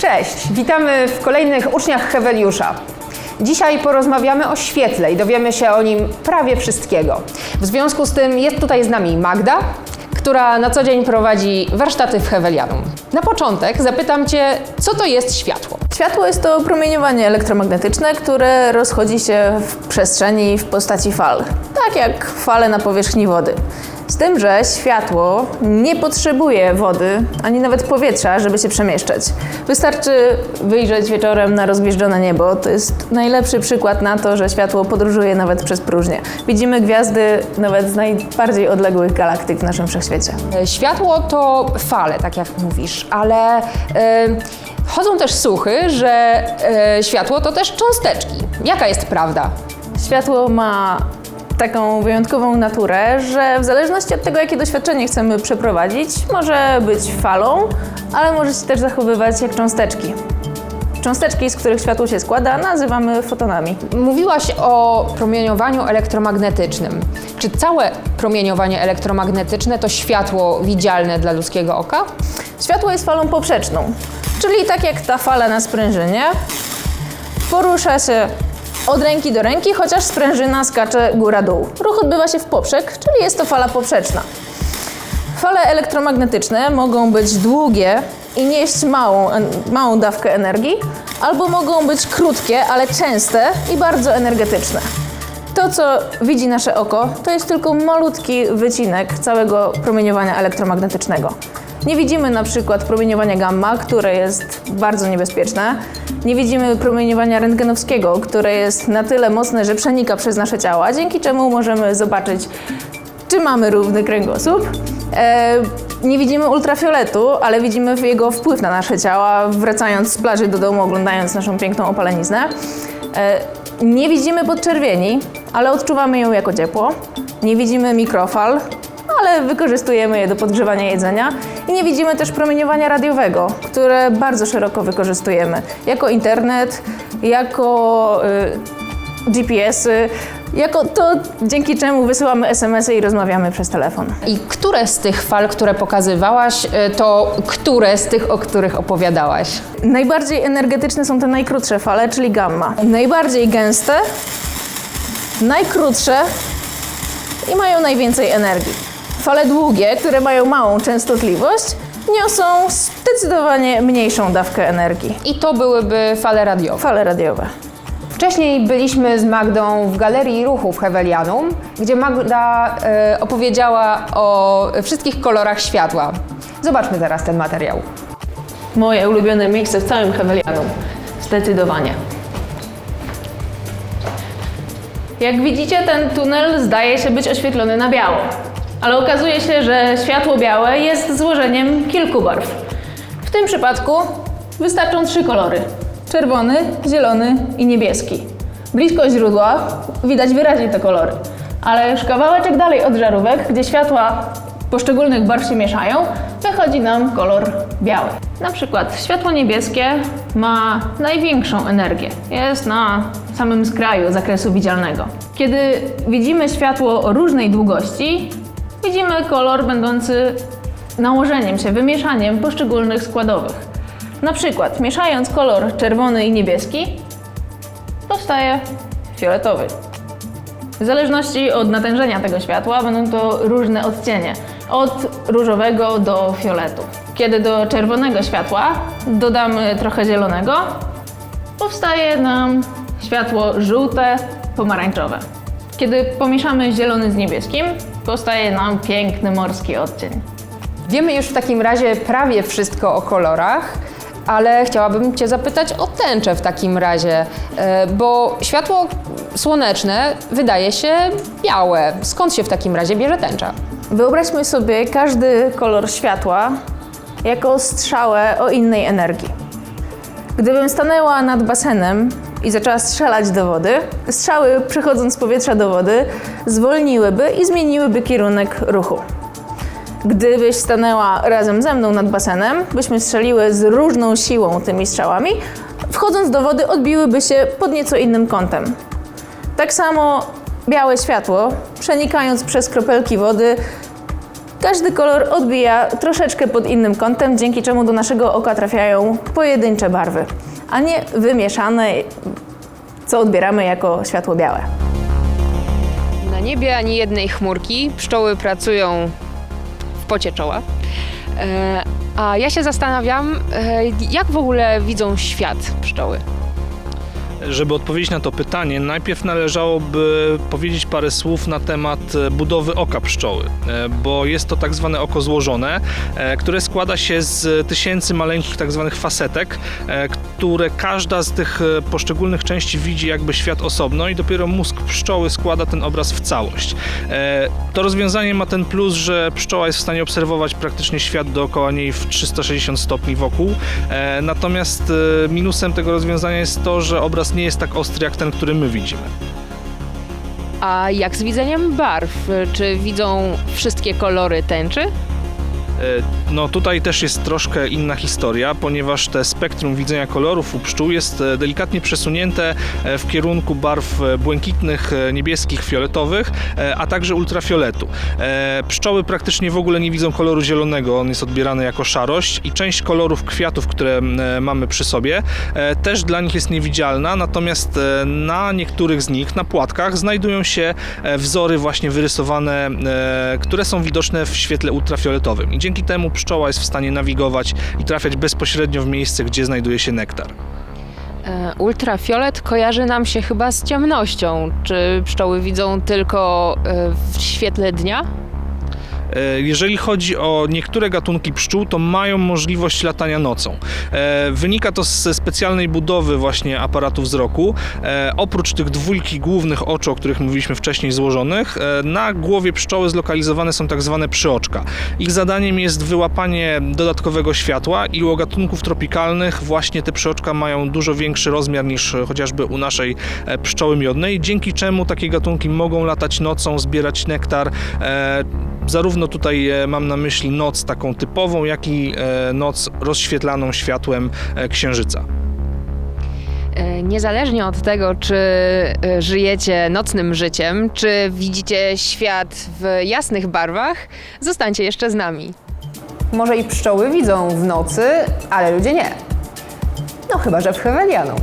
Cześć, witamy w kolejnych uczniach Heweliusza. Dzisiaj porozmawiamy o świetle i dowiemy się o nim prawie wszystkiego. W związku z tym jest tutaj z nami Magda, która na co dzień prowadzi warsztaty w Hewelianum. Na początek zapytam Cię, co to jest światło? Światło jest to promieniowanie elektromagnetyczne, które rozchodzi się w przestrzeni w postaci fal, tak jak fale na powierzchni wody. Z tym, że światło nie potrzebuje wody ani nawet powietrza, żeby się przemieszczać. Wystarczy wyjrzeć wieczorem na rozgwieżdżone niebo. To jest najlepszy przykład na to, że światło podróżuje nawet przez próżnię. Widzimy gwiazdy nawet z najbardziej odległych galaktyk w naszym wszechświecie. Światło to fale, tak jak mówisz, ale e, chodzą też słuchy, że e, światło to też cząsteczki. Jaka jest prawda? Światło ma taką wyjątkową naturę, że w zależności od tego, jakie doświadczenie chcemy przeprowadzić, może być falą, ale może się też zachowywać jak cząsteczki. Cząsteczki, z których światło się składa, nazywamy fotonami. Mówiłaś o promieniowaniu elektromagnetycznym. Czy całe promieniowanie elektromagnetyczne to światło widzialne dla ludzkiego oka? Światło jest falą poprzeczną, czyli tak jak ta fala na sprężynie, porusza się od ręki do ręki, chociaż sprężyna skacze góra-dół. Ruch odbywa się w poprzek, czyli jest to fala poprzeczna. Fale elektromagnetyczne mogą być długie i nieść małą, małą dawkę energii, albo mogą być krótkie, ale częste i bardzo energetyczne. To, co widzi nasze oko, to jest tylko malutki wycinek całego promieniowania elektromagnetycznego. Nie widzimy na przykład promieniowania gamma, które jest bardzo niebezpieczne. Nie widzimy promieniowania rentgenowskiego, które jest na tyle mocne, że przenika przez nasze ciała, dzięki czemu możemy zobaczyć, czy mamy równy kręgosłup. E, nie widzimy ultrafioletu, ale widzimy jego wpływ na nasze ciała, wracając z plaży do domu, oglądając naszą piękną opaleniznę. E, nie widzimy podczerwieni, ale odczuwamy ją jako ciepło. Nie widzimy mikrofal, ale wykorzystujemy je do podgrzewania jedzenia. I nie widzimy też promieniowania radiowego, które bardzo szeroko wykorzystujemy. Jako internet, jako y, GPS-y, jako to, dzięki czemu wysyłamy SMS-y i rozmawiamy przez telefon. I które z tych fal, które pokazywałaś, e, to które z tych, o których opowiadałaś? Najbardziej energetyczne są te najkrótsze fale, czyli gamma. Najbardziej gęste, najkrótsze i mają najwięcej energii. Fale długie, które mają małą częstotliwość, niosą zdecydowanie mniejszą dawkę energii. I to byłyby fale radiowe. Fale radiowe. Wcześniej byliśmy z Magdą w Galerii Ruchu w Hewelianum, gdzie Magda e, opowiedziała o wszystkich kolorach światła. Zobaczmy teraz ten materiał. Moje ulubione miejsce w całym Hewelianum. Zdecydowanie. Jak widzicie, ten tunel zdaje się być oświetlony na biało. Ale okazuje się, że światło białe jest złożeniem kilku barw. W tym przypadku wystarczą trzy kolory: czerwony, zielony i niebieski. Blisko źródła widać wyraźnie te kolory. Ale już kawałeczek dalej od żarówek, gdzie światła poszczególnych barw się mieszają, wychodzi nam kolor biały. Na przykład światło niebieskie ma największą energię. Jest na samym skraju zakresu widzialnego. Kiedy widzimy światło różnej długości, widzimy kolor będący nałożeniem się, wymieszaniem poszczególnych składowych. Na przykład mieszając kolor czerwony i niebieski, powstaje fioletowy. W zależności od natężenia tego światła będą to różne odcienie, od różowego do fioletu. Kiedy do czerwonego światła dodamy trochę zielonego, powstaje nam światło żółte, pomarańczowe. Kiedy pomieszamy zielony z niebieskim, powstaje nam piękny morski odcień. Wiemy już w takim razie prawie wszystko o kolorach, ale chciałabym Cię zapytać o tęczę w takim razie, e, bo światło słoneczne wydaje się białe. Skąd się w takim razie bierze tęcza? Wyobraźmy sobie każdy kolor światła jako strzałę o innej energii. Gdybym stanęła nad basenem i zaczęła strzelać do wody, strzały przechodząc z powietrza do wody zwolniłyby i zmieniłyby kierunek ruchu. Gdybyś stanęła razem ze mną nad basenem, byśmy strzeliły z różną siłą tymi strzałami, wchodząc do wody odbiłyby się pod nieco innym kątem. Tak samo białe światło, przenikając przez kropelki wody, Każdy kolor odbija troszeczkę pod innym kątem, dzięki czemu do naszego oka trafiają pojedyncze barwy, a nie wymieszane, co odbieramy jako światło białe. Na niebie ani jednej chmurki, pszczoły pracują w pocie czoła. E, A ja się zastanawiam, e, jak w ogóle widzą świat pszczoły. Żeby odpowiedzieć na to pytanie, najpierw należałoby powiedzieć parę słów na temat e, budowy oka pszczoły, e, bo jest to tak zwane oko złożone, e, które składa się z tysięcy maleńkich tak zwanych fasetek, które każda z tych poszczególnych części widzi jakby świat osobno i dopiero mózg pszczoły składa ten obraz w całość. To rozwiązanie ma ten plus, że pszczoła jest w stanie obserwować praktycznie świat dookoła niej w 360 stopni wokół, natomiast minusem tego rozwiązania jest to, że obraz nie jest tak ostry jak ten, który my widzimy. A jak z widzeniem barw? Czy widzą wszystkie kolory tęczy? E, No tutaj też jest troszkę inna historia, ponieważ te spektrum widzenia kolorów u pszczół jest e, delikatnie przesunięte e, w kierunku barw błękitnych, niebieskich, fioletowych, a także ultrafioletu. Pszczoły praktycznie w ogóle nie widzą koloru zielonego, on jest odbierany jako szarość i część kolorów kwiatów, które mamy przy sobie, też dla nich jest niewidzialna, natomiast na niektórych z nich, na płatkach, znajdują się wzory właśnie wyrysowane, które są widoczne w świetle ultrafioletowym. I dzięki temu pszczoła jest w stanie nawigować i trafiać bezpośrednio w miejsce, gdzie znajduje się nektar. E, Ultrafiolet kojarzy nam się chyba z ciemnością. Czy pszczoły widzą tylko e, w świetle dnia? E, Jeżeli chodzi o niektóre gatunki pszczół, to mają możliwość latania nocą. E, Wynika to ze specjalnej budowy właśnie aparatu wzroku. E, Oprócz tych dwójki głównych oczu, o których mówiliśmy wcześniej złożonych, na głowie pszczoły zlokalizowane są tak zwane przyoczka. Ich zadaniem jest wyłapanie dodatkowego światła i u gatunków tropikalnych właśnie te przyoczka mają dużo większy rozmiar niż chociażby u naszej pszczoły miodnej, dzięki czemu takie gatunki mogą latać nocą, zbierać nektar. Zarówno tutaj e, mam na myśli noc taką typową, jak i e, noc rozświetlaną światłem e, księżyca. Niezależnie od tego, czy żyjecie nocnym życiem, czy widzicie świat w jasnych barwach, zostańcie jeszcze z nami. Może i pszczoły widzą w nocy, ale ludzie nie. No chyba, że w Hewelianu.